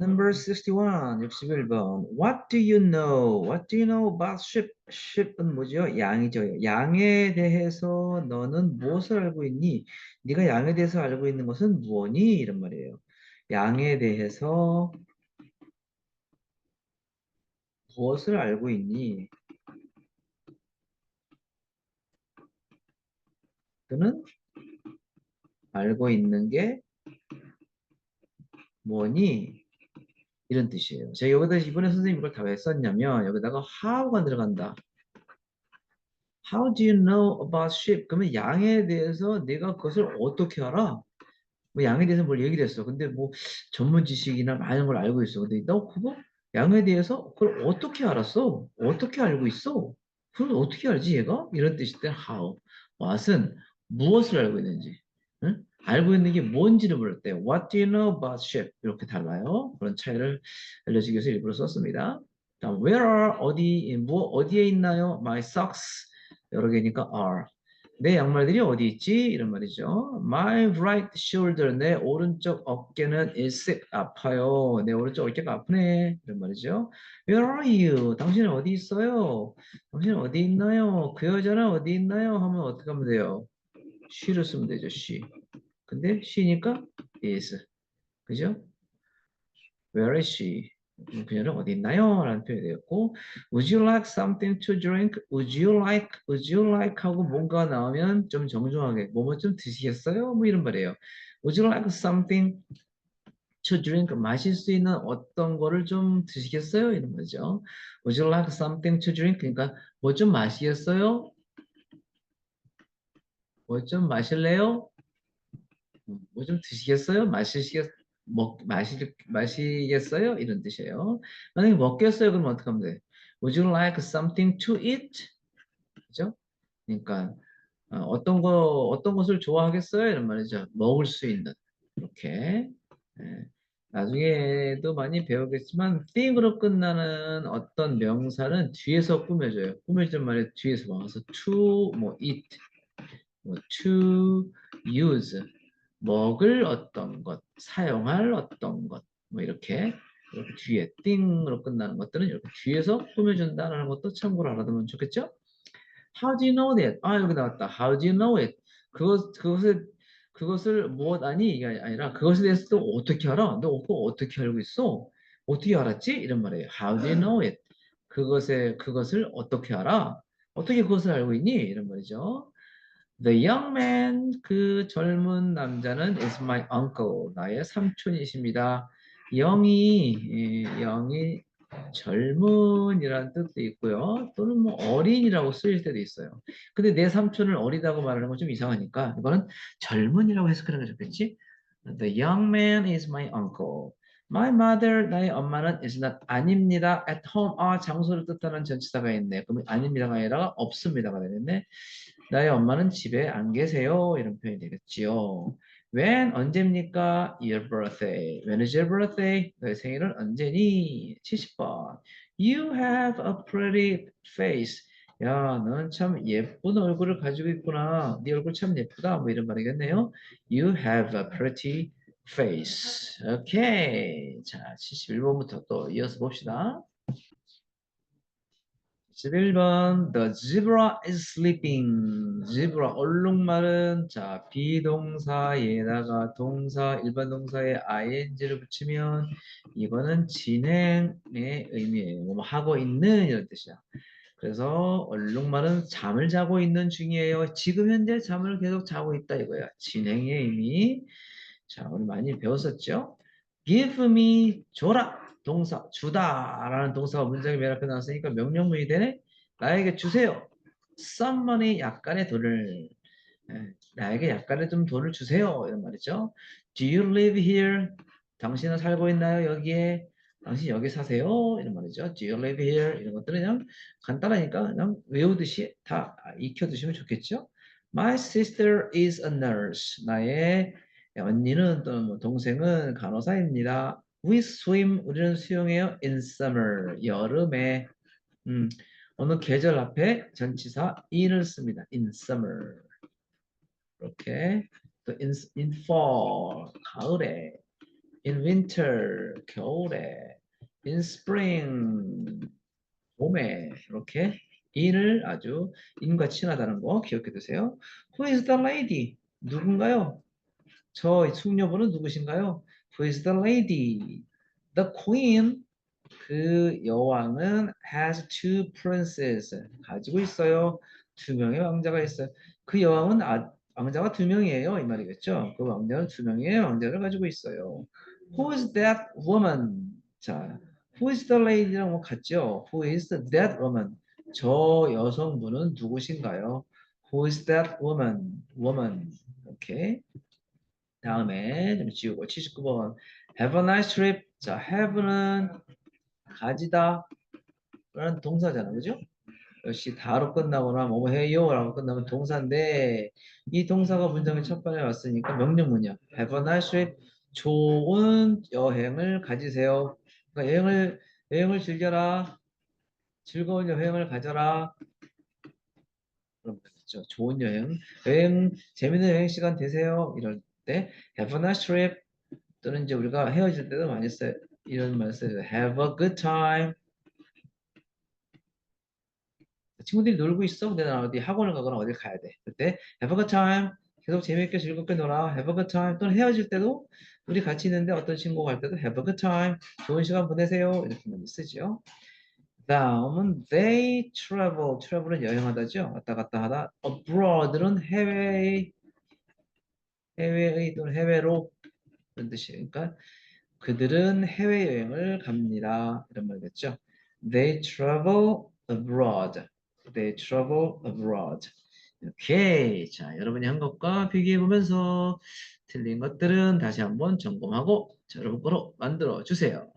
Number 61, 61번. What do you know? What do you know about sheep? sheep은 뭐죠? 양이죠. 양에 대해서 너는 무엇을 알고 있니? 네가 양에 대해서 알고 있는 것은 무엇니? 이런 말이에요. 양에 대해서 무엇을 알고 있니? 또는 알고 있는 게 뭐니? 이런 뜻이에요. 제가 여기다 이번에 선생님 이걸 다 왜 썼냐면 여기다가 how가 들어간다. How do you know about sheep? 그러면 양에 대해서 내가 그것을 어떻게 알아? 뭐 양에 대해서 뭘 얘기를 했어. 근데 뭐 전문 지식이나 많은 걸 알고 있어. 근데 너 그거 양에 대해서 그걸 어떻게 알았어? 어떻게 알고 있어? 그걸 어떻게 알지 얘가? 이런 뜻일 때 how. what은 무엇을 알고 있는지. 응? 알고 있는 게 뭔지를 물을 때 What do you know about sheep? 이렇게 달라요. 그런 차이를 알려주기 위해서 일부러 썼습니다. 다음 Where are 어디 뭐 어디에 있나요? My socks 여러 개니까 are. 내 양말들이 어디 있지? 이런 말이죠. My right shoulder, 내 오른쪽 어깨는 is sick, 아파요. 내 오른쪽 어깨가 아프네. 이런 말이죠. Where are you? 당신은 어디 있어요? 당신은 어디 있나요? 그 여자는 어디 있나요? 하면 어떻게 하면 돼요? she를 쓰면 되죠, she. 근데 she니까 is. 그죠? Where is she? 그녀는 어디 있나요? 라는 표현이 되었고 Would you like something to drink? Would you like? Would you like? 하고 뭔가 나오면 좀 정중하게 뭐뭐 좀 드시겠어요? 뭐 이런 말이에요. Would you like something to drink? 마실 수 있는 어떤 거를 좀 드시겠어요? 이런 거죠. Would you like something to drink? 그러니까 뭐 좀 마시겠어요? 뭐 좀 마실래요? 뭐 좀 드시겠어요? 마시시겠 먹 마시 마시겠어요? 이런 뜻이에요. 만약에 먹겠어요? 그러면 어떻게 하면 돼? Would you like something to eat? 그죠? 그러니까 어, 어떤 거 어떤 것을 좋아하겠어요? 이런 말이죠. 먹을 수 있는 이렇게 예. 나중에도 많이 배우겠지만 thing으로 끝나는 어떤 명사는 뒤에서 꾸며져요. 꾸며지는 말에 뒤에서 와서 to 뭐 eat, 뭐 to use 먹을 어떤 것, 사용할 어떤 것, 뭐 이렇게 이렇게 뒤에 띵으로 끝나는 것들은 이렇게 뒤에서 꾸며준다는 것도 참고로 알아두면 좋겠죠? How do you know that? 아 여기 나왔다. How do you know it? 그것 그것을 그것을 무엇 아니 이게 아니라 그것에 대해서 또 어떻게 알아? 너 그거 어떻게 알고 있어? 어떻게 알았지? 이런 말이에요. How do you know it? 그것에 그것을 어떻게 알아? 어떻게 그것을 알고 있니? 이런 말이죠. The young man, 그 젊은 남자는 is my uncle, 나의 삼촌이십니다. 영이, 영이 젊은이라는 뜻도 있고요. 또는 뭐 어린이라고 쓰일 때도 있어요. 근데 내 삼촌을 어리다고 말하는 건 좀 이상하니까 이거는 젊은이라고 해석하는 게 좋겠지? The young man is my uncle. My mother, 나의 엄마는 is not 아닙니다. At home, 아 장소를 뜻하는 전치사가 있네. 그러면 아닙니다가 아니라 없습니다가 되겠네. 나의 엄마는 집에 안 계세요. 이런 표현이 되겠지요. When 언제입니까? Your birthday. When is your birthday? 너의 생일은 언제니? 70번. You have a pretty face. 야, 너는 참 예쁜 얼굴을 가지고 있구나. 네 얼굴 참 예쁘다. 뭐 이런 말이겠네요. You have a pretty face. 오케이. 자, 71번부터 또 이어서 봅시다. 11번 The zebra is sleeping. zebra 얼룩말은 자 비동사에다가 동사 일반 동사에 ing를 붙이면 이거는 진행의 의미예요. 뭐 하고 있는 이런 뜻이야. 그래서 얼룩말은 잠을 자고 있는 중이에요. 지금 현재 잠을 계속 자고 있다 이거야. 진행의 의미. 자, 우리 많이 배웠었죠? Give me 줘라. 동사 주다라는 동사가 문장에 맨 앞에 나왔으니까 명령문이 되네. 나에게 주세요. someone이 약간의 돈을 에, 나에게 약간의 좀 돈을 주세요. 이런 말이죠. Do you live here? 당신은 살고 있나요? 여기에? 당신 여기 사세요? 이런 말이죠. Do you live here? 이런 것들은 그냥 간단하니까 그냥 외우듯이 다 익혀두시면 좋겠죠. My sister is a nurse. 나의 언니는 또는 뭐 동생은 간호사입니다. We swim, 우리는 수영해요. In summer, 여름에. 음, 어느 계절 앞에 전치사 in을 씁니다. In summer. 이렇게. 또 in, in fall, 가을에. in winter 겨울에 in spring 봄에 이렇게 in을 아주 in과 친하다는 거 기억해 두세요. Who is the lady? 누군가요? 저 숙녀분은 누구신가요? Who is the lady? The queen 그 여왕은 has two princes 가지고 있어요. 두 명의 왕자가 있어요. 그 여왕은 아, 왕자가 두 명이에요. 이 말이겠죠. 그 왕자는 두 명의 왕자를 가지고 있어요. Who is that woman? 자, who is the lady랑 뭐 같죠? Who is that woman? 저 여성분은 누구신가요? Who is that woman? Woman. 오케이. 다음에 좀 지우고 79번. Have a nice trip. 자, have는 가지다 라는 동사잖아. 그죠? 역시 다로 끝나거나 뭐 해요 라고 끝나면 동사인데 이 동사가 문장의 첫 번에 왔으니까 명령문이야. Have a nice trip. 좋은 여행을 가지세요. 그러니까 여행을 여행을 즐겨라. 즐거운 여행을 가져라. 그럼 되겠죠. 좋은 여행, 여행 재밌는 여행 시간 되세요. 이럴 때 Have a nice trip. 또는 이제 우리가 헤어질 때도 많이 써요. 이런 말 써요. Have a good time. 친구들이 놀고 있어. 근데 나 어디 학원을 가거나 어디 가야 돼. 그때 have a good time. 계속 재밌게 즐겁게 놀아. have a good time. 또는 헤어질 때도 우리 같이 있는데 어떤 친구가 갈 때도 have a good time. 좋은 시간 보내세요. 이렇게 많이 쓰죠. 다음은 they travel. travel은 여행하다죠. 왔다 갔다 하다. abroad는 해외 해외의 또는 해외로 이런 뜻이에요. 그러니까 그들은 해외 여행을 갑니다. 이런 말이겠죠. They travel abroad. They travel abroad. 오케이. 자, 여러분이 한 것과 비교해 보면서 틀린 것들은 다시 한번 점검하고 자, 여러분 거로 만들어 주세요.